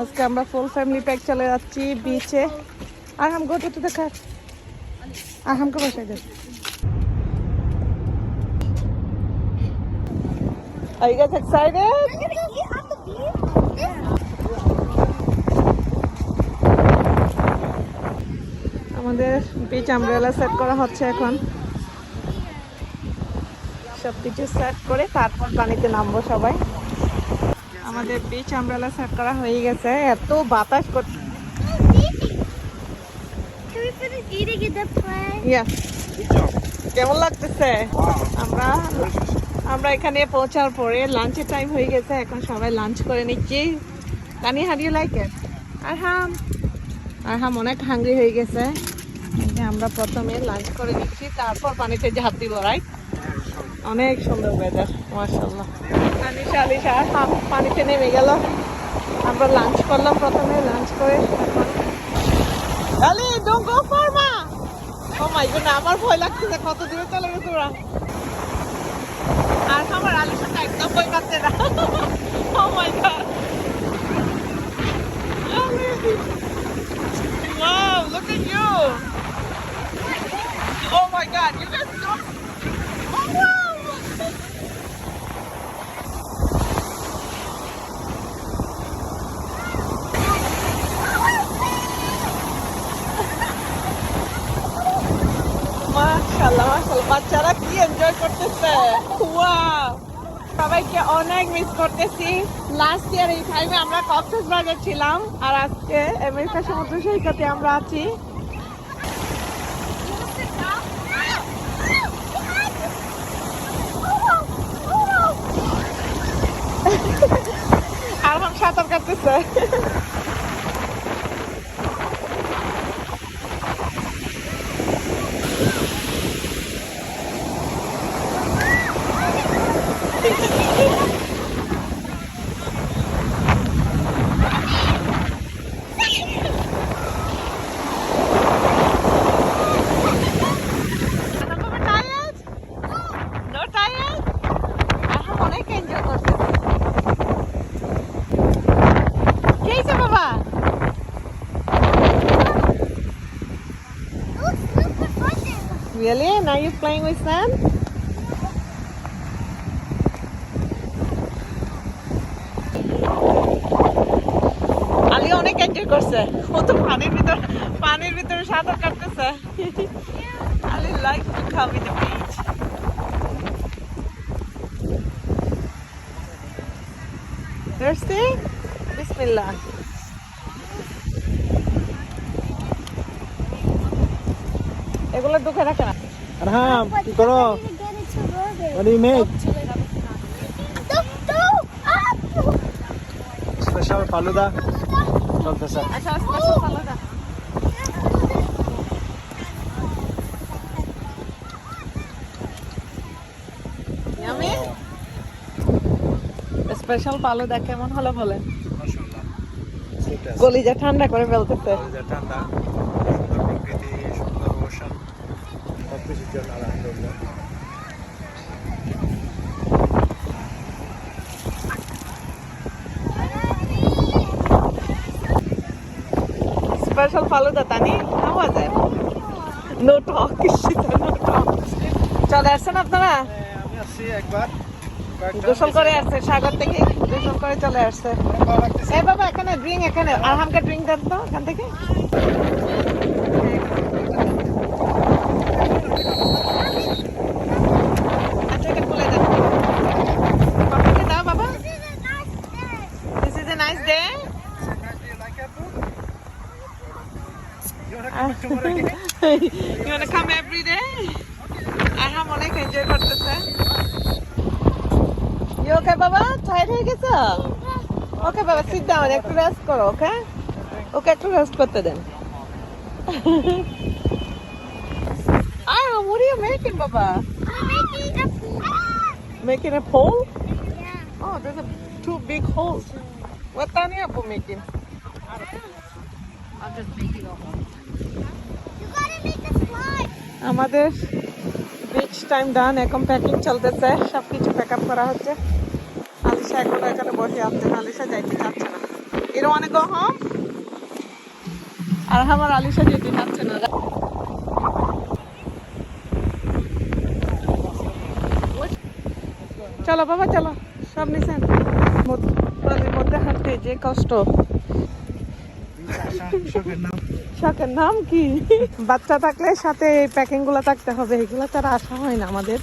আজকে আমরা full family pack চলে যাচ্ছি বিচে আর গো টু দ্য কার আর হামকে বসাই দে। Are you guys excited? আমাদের বিচ আমব্রেলা সেট করা হচ্ছে এখন। সব কিছু সেট করে তারপর পানিতে নামবো সবাই। আমাদের বিচ আমব্রেলা সেট করা হয়ে গেছে। এত বাতাস করছে কেমন লাগতেছে? আমরা আমরা এখানে পৌঁছার পরে লাঞ্চের টাইম হয়ে গেছে। এখন সবাই লাঞ্চ করে নিচ্ছি। কানি হাউ ইউ আর ইট আরহাম। আরহাম অনেক হাঙ্গরি হয়ে গেছে। আমরা প্রথমে লাঞ্চ করে নিচ্ছি, তারপর পানিতে ঝাঁপ দিব রাইট অনেক সুন্দর ওয়েদার মার্শাল্লাহ পানি শালি আরহাম পানিতে নেমে গেল। আমরা লাঞ্চ করলাম প্রথমে লাঞ্চ করে গড আমার ভয় লাগছে কত দূরে চলে গেছে ওরা আর আমার আলির সাথে একদম ভয় পাচ্ছে না ও my god Wow, look at you. Oh my god, you guys don't. Oh wow. মাশাআল্লাহ মাশাআল্লাহ বাচ্চারা কি এনজয় করতেছে? সবাইকে অনেক মিস করতেছি। লাস্ট ইয়ার এই টাইমে আমরা কক্সবাজার ছিলাম আর আজকে আমেরিকা সমুদ্র সৈকতে আমরা আছি। আর সাঁতার কাটতেছে। Really? Now you playing with sand? Enjoy করছে ও তো পানির ভিতর পানির ভিতরে সাঁতার কাটতেছে Ali like to come in the beach Thirsty? Bismillah. এগুলো ঢুকে রাখে না আরহাম কি করো. What do you make? চলতেছে। আচ্ছা স্পেশাল আলাদা ইয়ামি স্পেশাল পালুদা কেমন হলো বলেন? গলিজা ঠান্ডা করে ফেলতেছে। ঠান্ডা সুন্দর প্রকৃতি সুন্দর ওশান। সব কিছুর জন্য আলহামদুলিল্লাহ। Special falooda Tani? How was it no talk no talk চলে আসছেন আপনারা? আমি আসছি একবার গোসল করে আসছে সাগর থেকে গোসল করে চলে আসছে। এই বাবা, এখানে ড্রিঙ্ক এখানে আর হামকে ড্রিঙ্ক দেন তো, এখান থেকে। আচ্ছা nice day. You like it, Abu? You wanna come tomorrow again? You want come every day আর হাম অনেক এনজয় করতেছে ইউ ওকে বাবা টায়ার্ড হয়ে গেছো ওকে বাবা সিট ডাউন একটু রেস্ট করো ওকে ওকে একটু রেস্ট করতে দেন Ah, what are you making, Baba? I'm making a pool. Making a pole? Yeah. Oh, there's a, two big holes. What are you making? You gotta make a slide. আমাদের beach time done এখন packing চলতেছে সব কিছু pack up করা হচ্ছে। আলিশা এখন এখানে বসে আছে, আলিশা যাইতে চাচ্ছে না। এর to go home? আর আমার আলিশা যেতে চাচ্ছে না। চলো বাবা, চলো। সব নিছেন? মধ্যে হাঁটতে যে কষ্ট। শখের নাম? কি? বাচ্চা থাকলে সাথে প্যাকিংগুলা থাকতে হবে। এগুলো তারা আশা হয় না আমাদের।